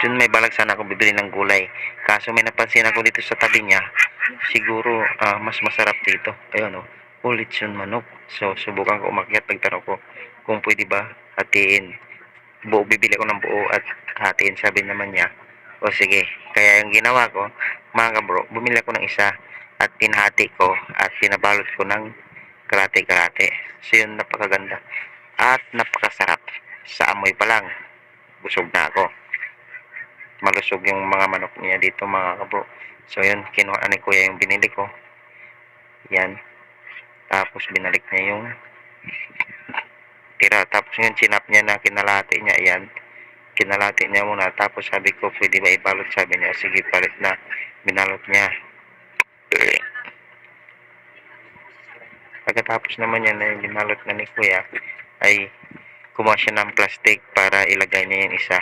Yun may balak sana ako bibili ng gulay. Kaso may napansin ako dito sa tabi niya. Siguro ah, mas masarap dito. Ayun oh. Ulit yun manok. So subukan ko umakyat. Pagtanong ko kung pwede ba hatiin. Buo bibili ko ng buo at hatiin. Sabi naman niya. O sige. Kaya yung ginawa ko, mga bro, bumili ako ng isa at tinahati ko at pinabalot ko ng kalate-kalate. So yun, napakaganda. At napakasarap. Sa amoy pa lang, busog na ako. Malusog yung mga manok niya dito mga kabro. So yun, kinuha ni kuya yung binili ko. Yan. Tapos binalik niya yung tira. Tapos yun, sinap niya na kinalate niya. Yan. Kinalate niya muna. Tapos sabi ko, pwede ba ibalot? Sabi niya, sige, palit na. Binalot niya. Pagkatapos naman yan yung binalot na ni kuya, ay kumuha siya ng plastic para ilagay niya yung isa.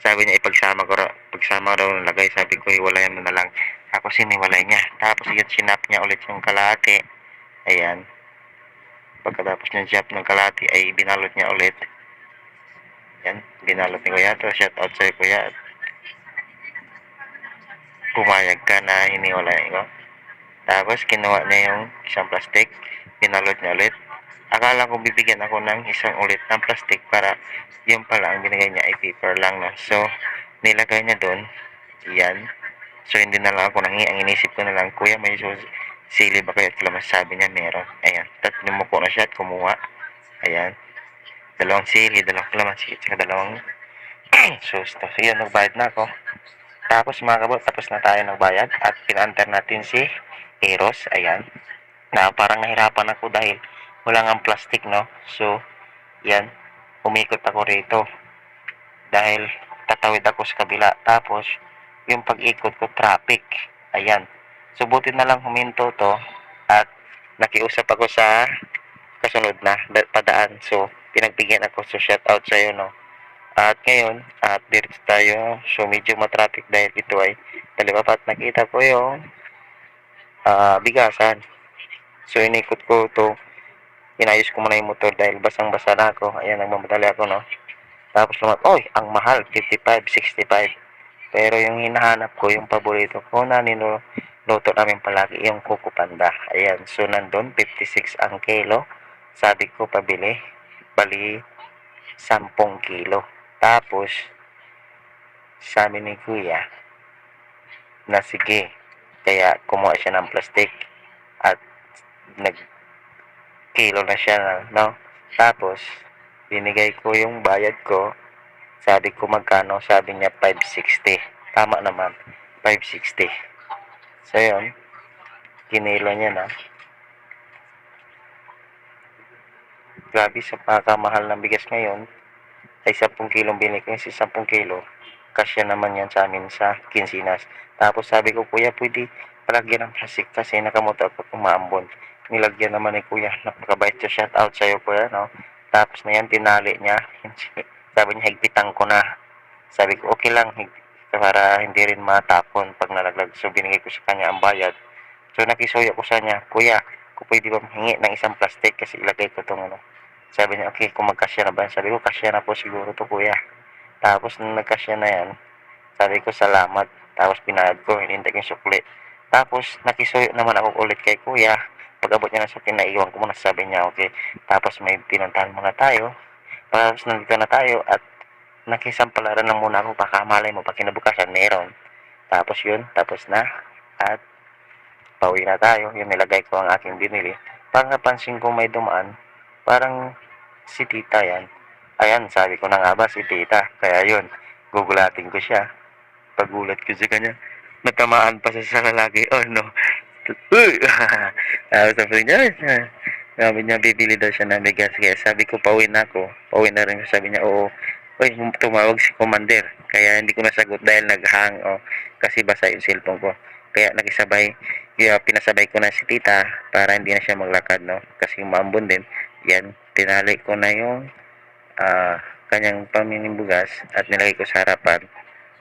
Sabi niya, ipagsama ko, pagsama raw ng lagay. Sabi ko, iwalayan mo na lang. Tapos iniwalay niya. Tapos yun, sinap niya ulit yung kalahati. Ayan. Pagkatapos niya sinap ng kalahati, ay binalot niya ulit. Yan, binalot ni Kuya. Shout out sa'yo, Kuya. Pumayag ka na hiniwalay ko. Tapos kinuha niya yung isang plastic, pinalot niya ulit. Akala ko bibigyan ako ng isang ulit ng plastic para yung pala ang binigay niya ay paper lang na. So, nilagay niya doon. Yan. So, hindi na lang ako nangi. Ang inisip ko na lang, Kuya, may sus sili ba kayo at? Sabi niya, meron. Ayan. Tatlong muko na siya at kumuha. Ayan. Dalawang sili, dalawang kalamansi, at saka dalawang susto. So, yun, nagbayad na ako. Tapos mga kabot, tapos na tayo nagbayad at pinantar natin si Eros, ayan. Na parang nahirapan ako dahil wala nga plastic, no? So, yan, umikot ako rito. Dahil tatawid ako sa kabila. Tapos, yung pag-ikot ko, traffic. Ayan. So, buti na lang huminto to at nakiusap ako sa kasunod na da- padaan. So, pinagbigyan ako. So, shout out sa'yo, no? At ngayon, at diretso tayo. So, medyo matraffic dahil ito ay talipapat. Nakita ko yung ah, bigasan. So, inikot ko to Inayos ko muna yung motor dahil basang-basa na ako. Ayan, nagmamadali ako, no? Tapos lumat, oy, ang mahal, 55, 65. Pero yung hinahanap ko, yung paborito ko na niluto namin palagi, yung Coco Panda. Ayan, so nandun, 56 ang kilo. Sabi ko, pabili, bali, 10 kilo. Tapos, sabi ni kuya, na sige, kaya kumuha siya ng plastic at nag kilo na siya, no? Tapos, binigay ko yung bayad ko. Sabi ko magkano, sabi niya 560. Tama naman, 560. So, yun, kinilo niya na. Grabe sa pagkamahal ng bigas ngayon, ay 10 kilong binili ko yung 10 kilo. Kasya naman yan sa amin sa Kinsinas. Tapos sabi ko, kuya, pwede palagyan ng plastic kasi nakamotor ko umaambon nilagyan naman ni kuya. Napakabait siya. Shout out sa'yo kuya, no? Tapos na yan, tinali niya. Sabi niya, higpitan ko na. Sabi ko, okay lang. Para hindi rin matapon pag nalaglag. So, binigay ko sa kanya ang bayad. So, nakisuyo ko sa niya, kuya, kung pwede ba mahingi ng isang plastic kasi ilagay ko itong ano. Sabi niya, okay, kung magkasya na ba? yan?" Sabi ko, kasya na po siguro to kuya. Tapos, nung nagkasya na yan, sabi ko, salamat. Tapos, pinayad ko, hinintay ko yung sukli. Tapos, nakisuyo naman ako ulit kay kuya pag abot niya na sa akin, naiwan ko muna, sabi niya, okay. Tapos may pinuntahan muna tayo. Tapos nandito na tayo at nakisampalaran na muna ako, baka malay mo, pag kinabukasan, meron. Tapos yun, tapos na. At pauwi na tayo, yun nilagay ko ang aking binili. Parang napansin ko may dumaan, parang si tita yan. Ayan, sabi ko na nga ba, si tita. Kaya yun, gugulatin ko siya. Pagulat ko sa kanya, natamaan pa sa lalaki. Oh no! Tapos sabi niya, sabi niya, bibili daw siya ng bigas. Kaya sabi ko, pauwi na ako. Pauwi na rin. Sabi niya, oo. Uy, tumawag si commander. Kaya hindi ko nasagot dahil naghang. Oh, kasi basa yung cellphone ko. Kaya nakisabay, kaya pinasabay ko na si tita para hindi na siya maglakad, no? Kasi maambon din. Yan, tinali ko na yung ah, kanyang pamining bugas at nilagay ko sa harapan.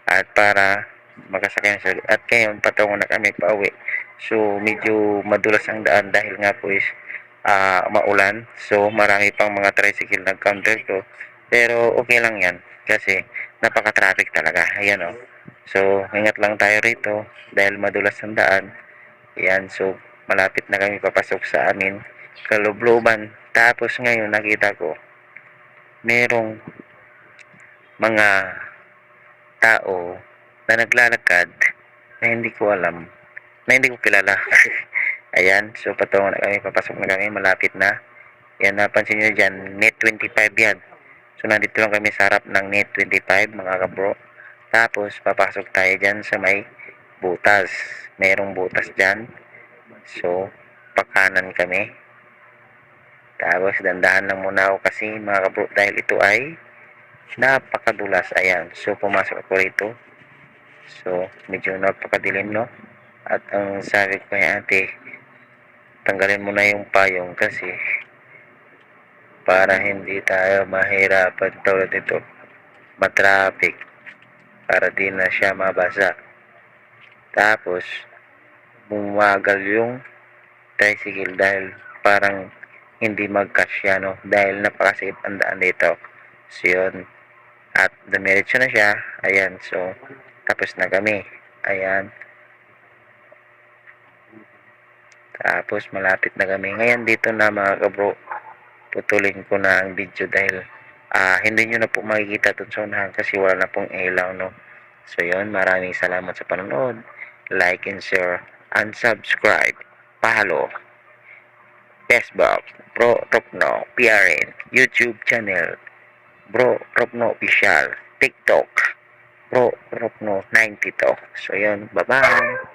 At para makasakay na siya. At ngayon, patungo na kami pauwi. So, medyo madulas ang daan dahil nga po is ah, maulan. So, marami pang mga tricycle nag-counter to. Pero, okay lang yan. Kasi, napaka-traffic talaga. Ayan oh. So, ingat lang tayo rito dahil madulas ang daan. Ayan, so malapit na kami papasok sa amin kalubluban. Tapos ngayon nakita ko merong mga tao na naglalakad na hindi ko alam, na hindi ko kilala. Ayan, so patungo na kami, papasok na kami, malapit na. Yan, napansin nyo dyan, net 25 yan. So, nandito lang kami sa harap ng net 25, mga kabro. Tapos, papasok tayo dyan sa may butas. Merong butas dyan. So, pakanan kami. Tapos, dandahan lang muna ako kasi, mga kabro, dahil ito ay napakadulas. Ayan, so, pumasok ako rito. So, medyo napakadilim, no? At ang sabi ko kay ate, tanggalin mo na yung payong kasi para hindi tayo mahirapan tulad ito matraffic. Para di na siya mabasa. Tapos bumagal yung tricycle dahil parang hindi magkasya no? Dahil napakasikip ang daan dito. So yun. At dumiretso na siya. Ayan so tapos na kami. Ayan. Tapos malapit na kami. Ngayon dito na mga kabro putulin ko na ang video dahil ah hindi nyo na po makikita dun sa kasi wala na pong ilaw no? So yun. Maraming salamat sa panonood. Like and share and subscribe. Follow Facebook Bro Tokno PRN YouTube channel. Bro Tokno Official TikTok Bro Tokno 92 so yun. Bye bye